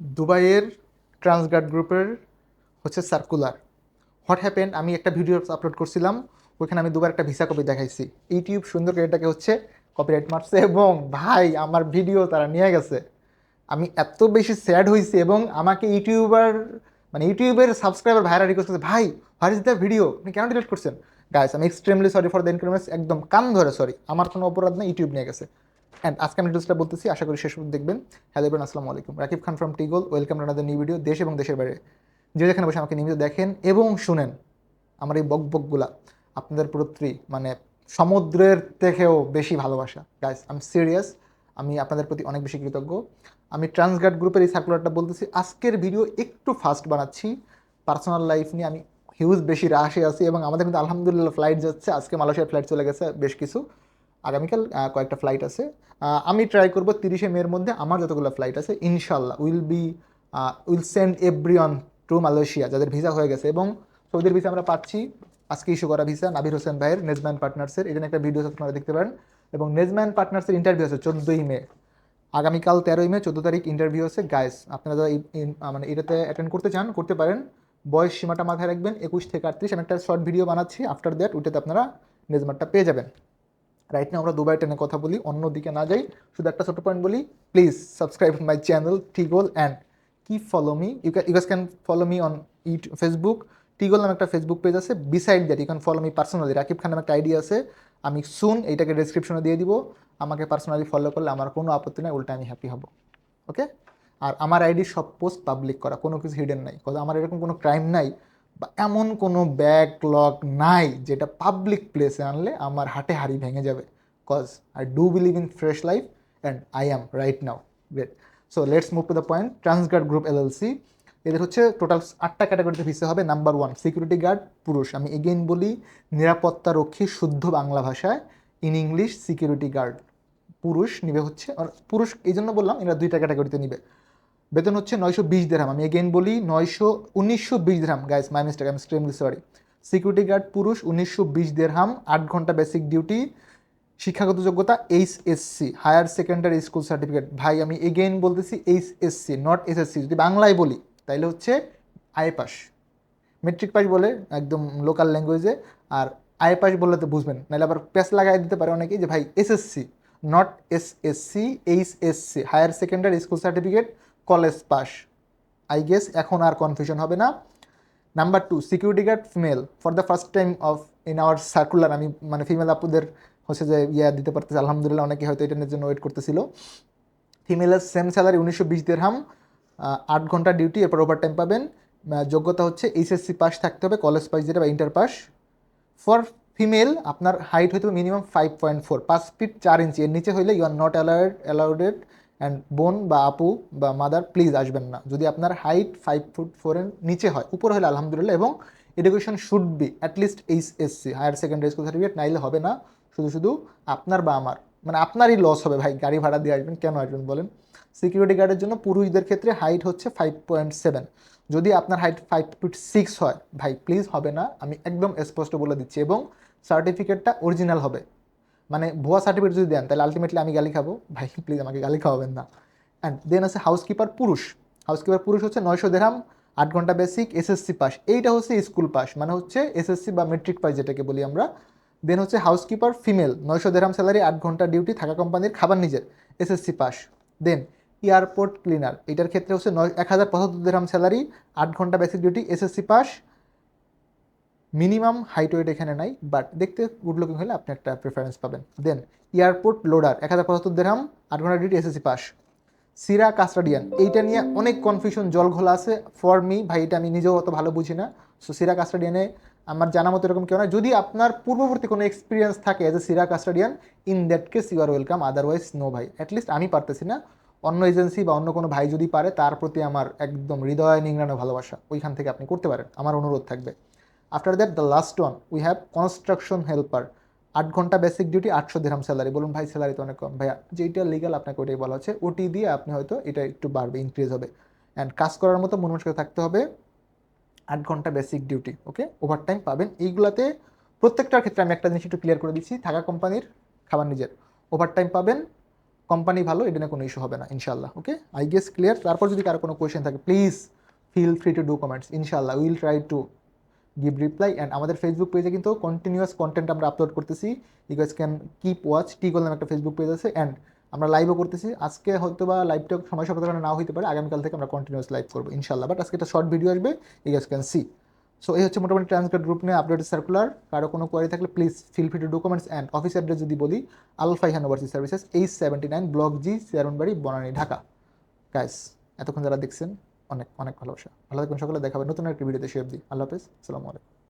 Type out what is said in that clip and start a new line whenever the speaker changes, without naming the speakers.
দুবাইয়ের ট্রান্সগার্ড গ্রুপের হচ্ছে সার্কুলার। হোয়াট হ্যাপেন আমি একটা ভিডিও আপলোড করছিলাম, ওইখানে আমি দুবার একটা ভিসা কপি দেখাইছি। ইউটিউব সুন্দর করে এটাকে হচ্ছে কপিরাইট মারছে এবং ভাই, আমার ভিডিও তারা নিয়ে গেছে। আমি এত বেশি স্যাড হয়েছি এবং আমাকে ইউটিউবার মানে ইউটিউবের সাবস্ক্রাইবার ভাইরা রিকোয়েস্ট করছে, ভাই হোয়াট ইজ দ্য ভিডিও আপনি কেন ডিলিট করছেন? গাইস আমি extremely sorry for the inconvenience একদম কান ধরে সরি আমার কোনো অপরাধ না ইউটিউব নিয়ে গেছে। অ্যান্ড আজকে আমি ডিটেলসটা বলতেছি, আশা করি শেষ দেখবেন। হ্যালো এবার আসসালামু আলাইকুম। রাকিব খান ফ্রম টিগোল ওয়েলকাম আনাদার নিউ ভিডিও দেশ এবং দেশের বাইরে। যে যেখানে বসে আমাকে নিয়মিত দেখেন এবং শুনেন, আমার এই বক বকগুলা আপনাদের প্রতি মানে সমুদ্রের থেকেও বেশি ভালোবাসা। গাইস আই এম সিরিয়াস আমি আপনাদের প্রতি অনেক বেশি কৃতজ্ঞ। আমি ট্রান্সগার্ড গ্রুপের এই সার্কুলারটা বলতেছি, আজকের ভিডিও একটু ফাস্ট বানাচ্ছি। পার্সোনাল লাইফ নিয়ে আমি হিউজ বেশি রাশে আছি এবং আমাদের কিন্তু আলহামদুলিল্লাহ ফ্লাইট যাচ্ছে। আজকে মালয়েশিয়ার ফ্লাইট চলে গেছে, বেশ কিছু। আগামীকাল কয়েকটা ফ্লাইট আছে। আমি ট্রাই করব তিরিশে মের মধ্যে আমার যতগুলো ফ্লাইট আছে ইনশাল্লাহ will be will send everyone to Malaysia যাদের ভিসা হয়ে গেছে। এবং সৌদির ভিসা আমরা পাচ্ছি, আজকে ইস্যু করা ভিসা নাবির হোসেন ভাইয়ের নেজম্যান পার্টনার্সের জন্য একটা ভিডিও আপনারা দেখতে পারেন। এবং নেজম্যান পার্টনার্সের ইন্টারভিউ আছে চোদ্দোই মে। আগামীকাল তেরোই মে, চোদ্দ তারিখ ইন্টারভিউ আছে। গাইস আপনারা যারা মানে এটাতে অ্যাটেন্ড করতে চান, করতে পারেন। বয়স সীমাটা মাথায় রাখবেন, একুশ থেকে আটত্রিশ। আমি একটা শর্ট ভিডিও বানাচ্ছি আফটার দ্যাট ওইটাতে আপনারা নেজমারটা পেয়ে যাবেন। রাইট না আমরা দুবাই টেনে কথা বলি অন্য দিকে না যাই। শুধু একটা ছোট পয়েন্ট বলি প্লিজ সাবস্ক্রাইব মাই চ্যানেল টিগোল অ্যান্ড কি follow me you can you guys can follow me on it Facebook টিগোল নামে একটা ফেসবুক পেজ আছে beside that you can follow me personally Rakib Khan নামে একটা আইডি আছে, আমি সুন এইটাকে ডিসক্রিপশনে দিয়ে দিব। আমাকে পার্সোনালি ফলো করলে আমার কোনো আপত্তি নাই উল্টা আমি হ্যাপি হব। ওকে আর আমার আইডি সব পোস্ট পাবলিক করা, কোনো কিছু হিডেন নাই। আমার এরকম কোনো ক্রাইম নাই। বা এমন কোনো ব্যাকলগ নাই যেটা পাবলিক প্লেসে আনলে আমার হাটে হাড়ি ভেঙে যাবে। Cause I do believe in fresh life and I am right now great so let's move to the point Transguard group LLC এদের হচ্ছে টোটাল আটটা ক্যাটাগরিতে ভিসা হবে। নাম্বার ওয়ান সিকিউরিটি গার্ড পুরুষ। আমি এগেইন বলি, নিরাপত্তা রক্ষী, শুদ্ধ বাংলা ভাষায় ইন ইংলিশ সিকিউরিটি গার্ড পুরুষ নিবে হচ্ছে পুরুষ এই জন্য বললাম, এরা দুইটা ক্যাটাগরিতে নিবে। বেতন হচ্ছে নয়শো বিশ দেড়হাম আমি এগেইন বলি, নয়শো, উনিশশো বিশ দেড়হাম গাইস মাই মিস্টেক আমি এক্সট্রিমলি সরি সিকিউরিটি গার্ড পুরুষ, উনিশশো বিশ দেড়হাম আট ঘণ্টা বেসিক ডিউটি শিক্ষাগত যোগ্যতা H SC higher secondary school certificate ভাই, আমি এগেইন বলতেছি এইচ এসসি নট এসএসসি যদি বাংলায় বলি, তাইলে হচ্ছে আই পাস। মেট্রিক পাস বলে একদম লোকাল ল্যাঙ্গুয়েজে আর আই পাস বললে তো বুঝবেন। নাহলে আবার প্যাস লাগাই দিতে পারে অনেকেই যে, ভাই SSC not S SC H SC higher secondary school certificate college pass. I guess এখন আর কনফিউশন হবে না। Number two security guard female for the first time of in our circular আমি মানে ফিমেল আপুদের হচ্ছে যে ইয়া দিতে পারতেছি। আলহামদুলিল্লাহ, অনেকে হয়তো এটার জন্য ওয়েট করতেছিল। ফিমেলের সেম স্যালারি উনিশশো বিশ দেড়হাম আট ঘণ্টা ডিউটি এরপর ওভার টাইম পাবেন যোগ্যতা হচ্ছে এইচএসসি পাস থাকতে হবে কলেজ পাস যেটা বা ইন্টার পাস ফর ফিমেল আপনার হাইট হবে মিনিমাম ফাইভ পয়েন্ট ফোর পাঁচ ফিট চার ইঞ্চি এর নিচে হইলে you are not allowed allowed and বোন বা আপু বা মাদার প্লিজ আসবেন না। যদি আপনার হাইট ফাইভ ফুট ফোরের নিচে হয়, উপরে হলে আলহামদুলিল্লাহ, এবং education should be at least H SC higher secondary school certificate নাইলে হবে না, শুধু শুধু আপনার বা আমার। মানে আপনারই লস হবে ভাই, গাড়ি ভাড়া দিয়ে আসবেন, কেন আসবেন বলেন? সিকিউরিটি গার্ডের জন্য পুরুষদের ক্ষেত্রে হাইট হচ্ছে ফাইভ পয়েন্ট সেভেন যদি আপনার হাইট ফাইভ ফিট সিক্স হয়, ভাই প্লিজ হবে না, আমি একদম স্পষ্ট বলে দিচ্ছি, এবং সার্টিফিকেটটা অরিজিনাল হবে। মানে ভুয়া সার্টিফিকেট যদি দেন, তাহলে আলটিমেটলি আমি গালি খাব। ভাই প্লিজ আমাকে গালি খাওয়াবেন না। অ্যান্ড দেন আছে হাউসকিপার পুরুষ। হাউসকিপার পুরুষ হচ্ছে নয়শো দেড়াম, আট ঘণ্টা বেসিক এসএসসি পাস এইটা হচ্ছে স্কুল পাস মানে হচ্ছে এসএসসি বা মেট্রিক পাস যেটাকে বলি আমরা। দেন হচ্ছে হাউসকিপার ফিমেল নয়শো দেড়াম স্যালারি আট ঘণ্টা ডিউটি থাকা কোম্পানির খাবার নিজের। SSC pass then airport cleaner এটার ক্ষেত্রে হচ্ছে নয়, এক হাজার পঁচাত্তর দেড়হাম স্যালারি আট ঘণ্টা basic duty SSC pass minimum height weight এখানে নাই বাট দেখতে গুড লুকিং হলে আপনি একটা প্রেফারেন্স পাবেন। দেন এয়ারপোর্ট লোডার এক হাজার পঁচাত্তর দেড়হাম আট ঘণ্টা ডিউটি এসএসসি পাস সিরা কাস্টাডিয়ান এইটা নিয়ে অনেক কনফিউশন জল ঘোলা আছে। ফর মি ভাই, এটা আমি নিজেও অত ভালো বুঝি না। সো সিরা কাস্টাডিয়ানে আমার জানা মতো এরকম কেউ না যদি আপনার পূর্ববর্তী কোনো এক্সপিরিয়েন্স থাকে as a Sira custodian in that case you are welcome otherwise no ভাই। অ্যাটলিস্ট আমি পারতেছি না। অন্য এজেন্সি বা অন্য কোনো ভাই যদি পারে, তার প্রতি আমার একদম হৃদয় নিংড়ানো ভালোবাসা। ওইখান থেকে আপনি করতে পারেন। আমার অনুরোধ থাকবে। After that the last one we have construction helper আট ঘণ্টা বেসিক ডিউটি আটশো দিরহাম স্যালারি বলুন, ভাই স্যালারি তো অনেক কম। ভাইয়া যেটা লিগাল আপনাকে ওইটাই বলা হচ্ছে, ওটি দিয়ে আপনি হয়তো এটা একটু বাড়বে ইনক্রিজ হবে। অ্যান্ড কাজ করার মতো মন মানসিকতা থাকতে হবে আট ঘণ্টা basic duty okay overtime পাবেন। এইগুলাতে প্রত্যেকটার ক্ষেত্রে আমি একটা জিনিস একটু ক্লিয়ার করে দিচ্ছি। থাকা কোম্পানির, খাবার নিজের। ওভার টাইম পাবেন। কোম্পানি ভালো, এটা নিয়ে কোনো ইস্যু হবে না ইনশাল্লাহ ওকে আই গেস ক্লিয়ার তারপর যদি কারও কোনো কোয়েশ্চেন থাকে please feel free to do comments ইনশাল্লাহ will try to give reply and আমাদের ফেসবুক পেজে কিন্তু কন্টিনিউয়াস কন্টেন্ট আমরা আপলোড করতেছি। You guys can keep watch টি করলাম একটা ফেসবুক পেজ আছে অ্যান্ড আমরা লাইভও করতেছি। আজকে হয়তো বা লাইভটা সময় সাপেক্ষে নাও হতে পারে, আগামীকাল থেকে আমরা কন্টিনিউয়াস লাইভ করব ইনশাল্লাহ বাট আজকে একটা শর্ট ভিডিও আসবে you guys can see so এই হচ্ছে মোটামুটি ট্রান্সলেট গ্রুপ নিয়ে আপডেট সার্কুলার কারও কোনো কোয়ারি থাকলে please feel free to documents and office address যদি বলি আলফাই হানোভার্সি services H seventy nine block G Chairmanbari Banani Dhaka guys এতক্ষণ যারা দেখছেন অনেক অনেক ভালোবাসা। ভালো থাকবেন সকলে, দেখাবে নতুন একটি ভিডিওতে। শেপ দিই আল্লাহ হাফিজ। আসসালামু আলাইকুম।